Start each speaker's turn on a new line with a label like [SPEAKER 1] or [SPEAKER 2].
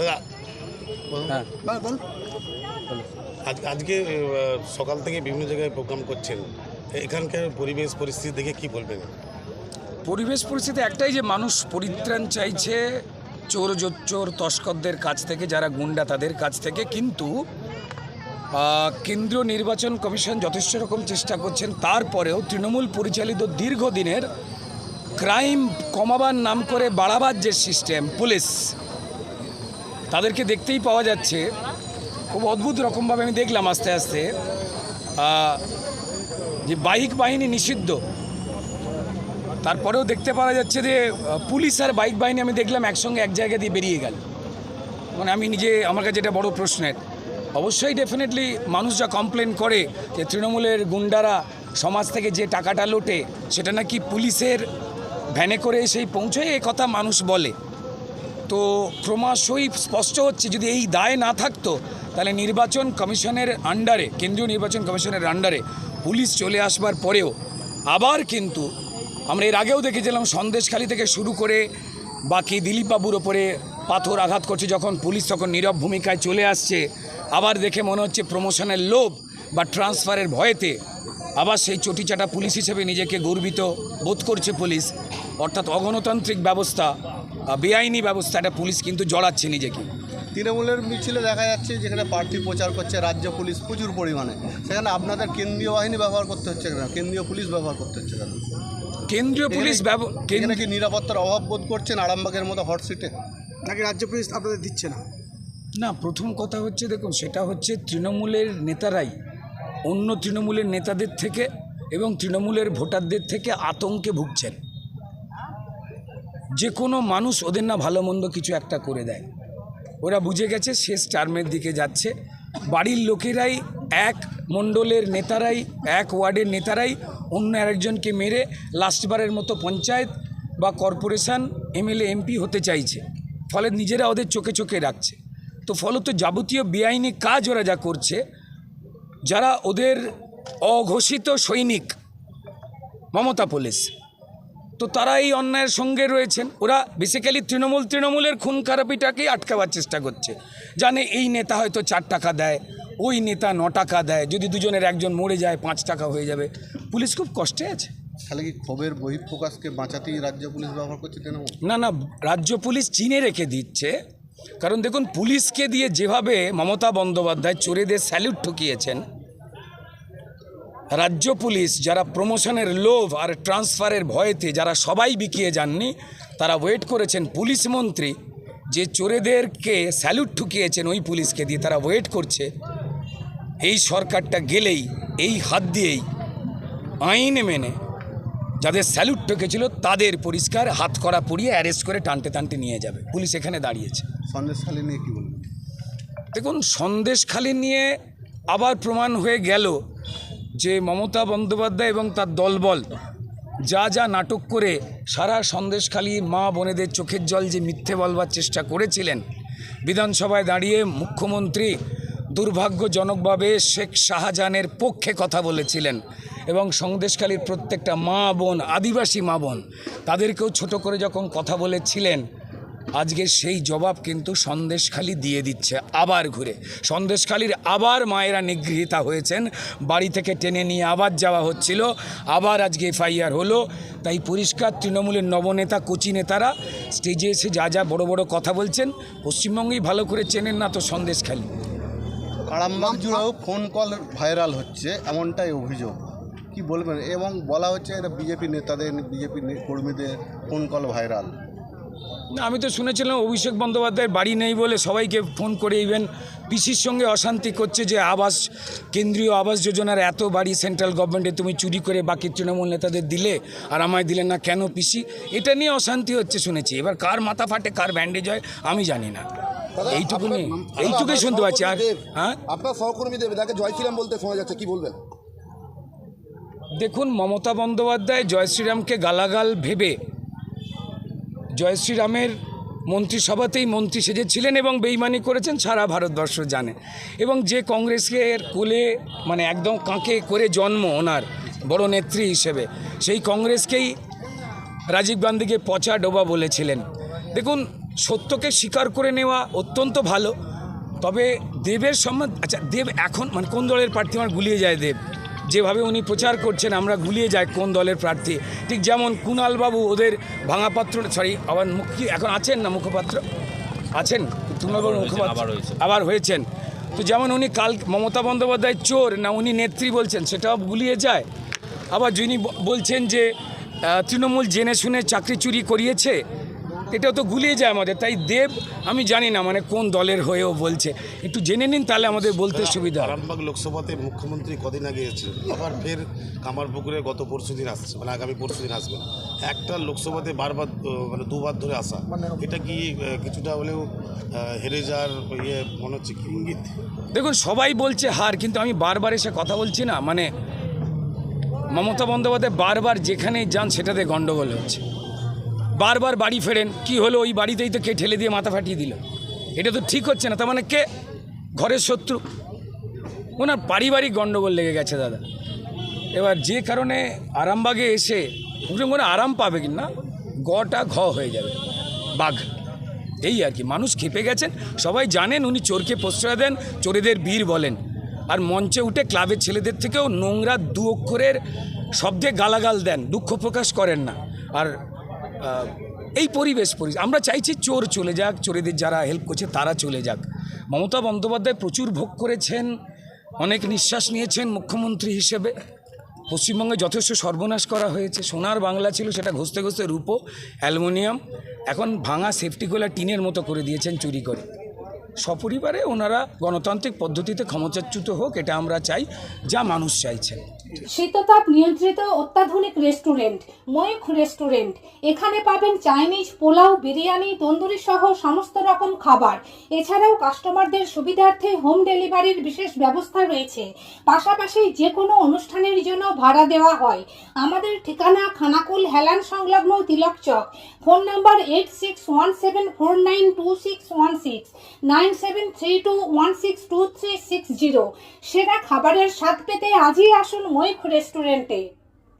[SPEAKER 1] হ্যাঁ।
[SPEAKER 2] আজ আজকে সকাল থেকে বিভিন্ন জায়গায় প্রোগ্রাম করছেন। এখানকার পরিবেশ পরিস্থিতি দেখে কি বলবেন?
[SPEAKER 1] পরিবেশ পরিস্থিতি একটাই যে মানুষ পরিত্রাণ চাইছে চোর জোচ্চোর তস্করদের কাছ থেকে যারা গুন্ডা তাদের কাছ থেকে। কিন্তু কেন্দ্রীয় নির্বাচন কমিশন যথেষ্ট রকম চেষ্টা করছেন। তারপরেও তৃণমূল পরিচালিত দীর্ঘদিনের ক্রাইম কমাবার নাম করে বাড়াবার যে সিস্টেম, পুলিশ, তাদেরকে দেখতেই পাওয়া যাচ্ছে, খুব অদ্ভুত রকমভাবে আমি দেখলাম আস্তে আস্তে যে বাইক বাহিনী নিষিদ্ধ। তারপরেও দেখতে পাওয়া যাচ্ছে যে পুলিশ আর বাইক বাহিনী আমি দেখলাম একসঙ্গে এক জায়গা দিয়ে বেরিয়ে গেল। মানে আমি নিজে, আমার কাছে এটা বড় প্রশ্নের। অবশ্যই ডেফিনেটলি মানুষ যা কমপ্লেন করে যে তৃণমূলের গুন্ডারা সমাজ থেকে যে টাকাটা লোটে, সেটা নাকি পুলিশের ভ্যানে করে সেই পৌঁছয় এ কথা মানুষ বলে। তো ক্রমশই স্পষ্ট হচ্ছে, যদি এই দায় না থাকতো, তাহলে নির্বাচন কমিশনের আন্ডারে কেন্দ্রীয় নির্বাচন কমিশনের আন্ডারে পুলিশ চলে আসবার পরেও আবার কিন্তু আমরা এর আগেও দেখেছিলাম সন্দেশখালি থেকে শুরু করে বাকি দিলীপবাবুর ওপরে পাথর আঘাত করছে, যখন পুলিশ তখন নীরব ভূমিকায় চলে আসছে। আবার দেখে মনে হচ্ছে প্রমোশনের লোভ বা ট্রান্সফারের ভয়েতে আবার সেই চটিচাটা পুলিশ হিসেবে নিজেকে গর্বিত বোধ করছে পুলিশ। অর্থাৎ অগণতান্ত্রিক ব্যবস্থা বেআইনি ব্যবস্থা একটা পুলিশ কিন্তু জড়াচ্ছে নিজেকে।
[SPEAKER 3] তৃণমূলের মিছিলে দেখা যাচ্ছে যেখানে প্রার্থী প্রচার করছে রাজ্য পুলিশ প্রচুর পরিমাণে। সেখানে আপনাদের কেন্দ্রীয় বাহিনী ব্যবহার করতে হচ্ছে কেন? কেন্দ্রীয় পুলিশ ব্যবহার করতে হচ্ছে কেন?
[SPEAKER 1] কেন্দ্রীয় পুলিশ ব্যব-
[SPEAKER 3] এখানে কি নিরাপত্তার অভাব বোধ করছেন আরামবাগের মতো হট সিটে?
[SPEAKER 4] নাকি রাজ্য পুলিশ আপনাদের দিচ্ছে না?
[SPEAKER 1] না প্রথম কথা হচ্ছে দেখুন সেটা হচ্ছে তৃণমূলের নেতারাই অন্য তৃণমূলের নেতাদের থেকে এবং তৃণমূলের ভোটারদের থেকে আতঙ্কে ভুগছেন। যে কোনো মানুষ ওদের না ভালো মন্দ কিছু একটা করে দেয়। ওরা বুঝে গেছে শেষ টার্মের দিকে যাচ্ছে। বাড়ির লোকেরাই এক, মণ্ডলের নেতারাই এক, ওয়ার্ডের নেতারাই অন্য আরেকজনকে মেরে লাস্টবারের মতো পঞ্চায়েত বা কর্পোরেশন এমএলএ, এমপি হতে চাইছে। ফলে নিজেরা ওদের চোখে চোখে রাখছে। তো ফলত যাবতীয় বেআইনি কাজ ওরা যা করছে যারা ওদের অঘোষিত সৈনিক মমতা পুলিশ। তো তারা এই অন্যায়ের সঙ্গে রয়েছেন। ওরা বেসিক্যালি তৃণমূল তৃণমূলের খুন খারাপিটাকেই আটকাবার চেষ্টা করছে। জানে এই নেতা হয়তো চার টাকা দেয় ওই নেতা ন টাকা দেয় যদি দুজনের একজন মরে যায় পাঁচ টাকা হয়ে যাবে। পুলিশ খুব কষ্টে আছে।
[SPEAKER 3] তাহলে কি ক্ষোভের বহিঃপ্রকাশকে বাঁচাতেই রাজ্য পুলিশ ব্যবহার করছে
[SPEAKER 1] না না রাজ্য পুলিশ চিনে রেখে দিচ্ছে কারণ দেখুন, পুলিশকে দিয়ে যেভাবে মমতা বন্দ্যোপাধ্যায় চোরেদের স্যালুট ঠকিয়েছেন, রাজ্য পুলিশ যারা প্রমোশনের লোভ আর ট্রান্সফারের ভয়েতে যারা সবাই বিকিয়ে যাননি, তারা ওয়েট করেছেন পুলিশ মন্ত্রী যে চোরেদেরকে স্যালুট ঠুকিয়েছেন ওই পুলিশকে দিয়ে তারা ওয়েট করছে। এই সরকারটা গেলেই, এই হাত দিয়েই আইন মেনে যাদের স্যালুট ঠকেছিল তাদের পরিষ্কার হাত করা পরিয়ে অ্যারেস্ট করে টানতে টানতে নিয়ে যাবে। পুলিশ এখানে দাঁড়িয়েছে।
[SPEAKER 3] সন্দেশখালী নিয়ে কি বলবেন
[SPEAKER 1] দেখুন সন্দেশখালি নিয়ে আবার প্রমাণ হয়ে গেল যে মমতা বন্দ্যোপাধ্যায় এবং তার দলবল যা যা নাটক করে সারা সন্দেশখালি মা বোনেদের চোখের জল যে মিথ্যে বলবার চেষ্টা করেছিলেন বিধানসভায় দাঁড়িয়ে মুখ্যমন্ত্রী দুর্ভাগ্যজনকভাবে শেখ শাহজাহানের পক্ষে কথা বলেছিলেন। এবং সন্দেশখালীর প্রত্যেকটা মা বোন, আদিবাসী মা বোন, তাদেরকেও ছোট করে যখন কথা বলেছিলেন, আজকে সেই জবাব কিন্তু সন্দেশখালি দিয়ে দিচ্ছে আবার ঘুরে। সন্দেশখালির আবার মায়েরা নিগৃহীতা হয়েছেন, বাড়ি থেকে টেনে নিয়ে আবার যাওয়া হচ্ছিল, আবার আজকে এফআইআর হলো। তাই পরিষ্কার তৃণমূলের নবনেতা, কোচি নেতারা স্টেজে এসে যা যা বড় বড় কথা বলছেন, পশ্চিমবঙ্গেই ভালো করে চেনেন না তো Sandeshkhali.
[SPEAKER 3] Arambagh phone call viral হচ্ছে, এমনটাই অভিযোগ। কি বলবেন? এবং বলা হচ্ছে এটা বিজেপি নেতাদের বিজেপি কর্মীদের ফোন কল ভাইরাল
[SPEAKER 1] না, আমি তো শুনেছিলাম অভিষেক বন্দ্যোপাধ্যায়ের বাড়ি নেই বলে সবাইকে ফোন করে ইভেন পিসির সঙ্গে অশান্তি করছে যে আবাস কেন্দ্রীয় আবাস যোজনার এত বাড়ি সেন্ট্রাল গভর্নমেন্টে তুমি চুরি করে বাকি তৃণমূল নেতাদের দিলে আর আমায় দিলে না কেন পিসি? এটা নিয়ে অশান্তি হচ্ছে শুনেছি। এবার কার মাথা ফাটে কার ব্যান্ডেজ হয় আমি জানি না। এইটুকুনি এইটুকুই শুনতে পাচ্ছি। আর হ্যাঁ?
[SPEAKER 5] আপনার সহকর্মীদের তাকে জয় শ্রীরাম বলতে শোনা যাচ্ছে কি বলবেন?
[SPEAKER 1] দেখুন, মমতা বন্দ্যোপাধ্যায় জয় শ্রীরামকে গালাগাল ভেবে জয় শ্রীরামের মন্ত্রিসভাতেই মন্ত্রী সেজেছিলেন এবং বেইমানি করেছেন, সারা ভারতবর্ষ জানে। এবং যে কংগ্রেসের কোলে মানে একদম কাঁকে করে জন্ম ওনার, বড় নেত্রী হিসেবে, সেই কংগ্রেসকেই রাজীব গান্ধীকে পচা ডোবা বলেছিলেন। দেখুন, সত্যকে স্বীকার করে নেওয়া অত্যন্ত ভালো, তবে দেবের সম্মান আচ্ছা দেব এখন মানে কোন দলের প্রার্থী? আমার গুলিয়ে যায় দেব। যেভাবে উনি প্রচার করছেন আমরা গুলিয়ে যাই কোন দলের প্রার্থী। ঠিক যেমন কুণালবাবু ওদের ভাঙাপাত্র সরি আবার মুখ- কি এখন আছেন না মুখপাত্র? আছেন? কুণালবাবু মুখপাত্র? আবার হয়েছেন। তো যেমন উনি কাল মমতা বন্দ্যোপাধ্যায় চোর না উনি নেত্রী বলছেন সেটাও গুলিয়ে যায়। আবার যিনি বলছেন যে তৃণমূল জেনে শুনে চাকরি চুরি করিয়েছে এটাও তো গুলিয়ে যায় আমাদের। তাই দেব আমি জানি না মানে কোন দলের হয়েও বলছে। একটু জেনে নিন তাহলে আমাদের বলতে সুবিধা
[SPEAKER 2] আরামবাগ লোকসভাতে মুখ্যমন্ত্রী কদিন আগে এসেছিলেন আবার ফের কামারপুকুরে গত পরশু দিন আসছে। মানে আগামী পরশু দিন আসবেন একটা লোকসভাতে বারবার মানে দুবার ধরে আসা। এটা কি কিছুটা হলেও হেরে যাওয়ার ইয়ে মনে হচ্ছে কি? ইঙ্গিত।
[SPEAKER 1] দেখুন সবাই বলছে হার কিন্তু আমি বারবার এসে কথা বলছি না। মানে মমতা বন্দ্যোপাধ্যায় বারবার যেখানেই যান সেটাতে গন্ডগোল হচ্ছে। বারবার বাড়ি ফেরেন, কি হলো ওই বাড়িতেই তো কে ঠেলে দিয়ে মাথা ফাটিয়ে দিল? এটা তো ঠিক হচ্ছে না, তার মানে কে? ঘরের শত্রু। ওনার পারিবারিক গণ্ডগোল লেগে গেছে, দাদা। এবার যে কারণে আরামবাগে এসে উঠে মনে আরাম পাবে কি না, গটা ঘ হয়ে যাবে, বাঘ। এই আর কি, মানুষ খেপে গেছেন, সবাই জানেন, উনি চোরকে প্রশ্রয় দেন, চোরেদের বীর বলেন। আর মঞ্চে উঠে ক্লাবের ছেলেদের থেকেও নোংরা দু অক্ষরের শব্দে গালাগাল দেন, দুঃখ প্রকাশ করেন না। আর এই পরিবেশ পরি- আমরা চাইছি চোর চলে যাক, চোরেদের যারা হেল্প করছে তারা চলে যাক। মমতা বন্দ্যোপাধ্যায় প্রচুর ভোগ করেছেন, অনেক নিঃশ্বাস নিয়েছেন মুখ্যমন্ত্রী হিসেবে। পশ্চিমবঙ্গে যথেষ্ট সর্বনাশ করা হয়েছে। সোনার বাংলা ছিল, সেটা ঘষতে ঘষতে রূপো, অ্যালুমিনিয়াম, এখন ভাঙা সেফটিগুলা টিনের মতো করে দিয়েছেন চুরি করে। সপরিবারে ওনারা গণতান্ত্রিক পদ্ধতিতে ক্ষমতাচ্যুত হোক, এটা আমরা চাই, যা মানুষ চাইছেন
[SPEAKER 6] শীততাপ নিয়ন্ত্রিত অত্যাধুনিক রেস্টুরেন্ট, ময়ূখ রেস্টুরেন্ট, এখানে পাবেন চাইনিজ পোলাও, বিরিয়ানি, তন্দুরি সহ সমস্ত রকম খাবার। এছাড়াও কাস্টমারদের সুবিধার্থে হোম ডেলিভারির বিশেষ ব্যবস্থা রয়েছে। পাশাপাশি যে কোনো অনুষ্ঠানের জন্য ভাড়া দেওয়া হয়। আমাদের ঠিকানা খানাকুল হেলান সংলগ্ন Tilak Chak. Phone number eight six one seven four nine two six one six nine seven three two one six two three six zero. সেরা খাবারের স্বাদ পেতে আজই আসুন ময়ূখ রেস্টুরেন্টে।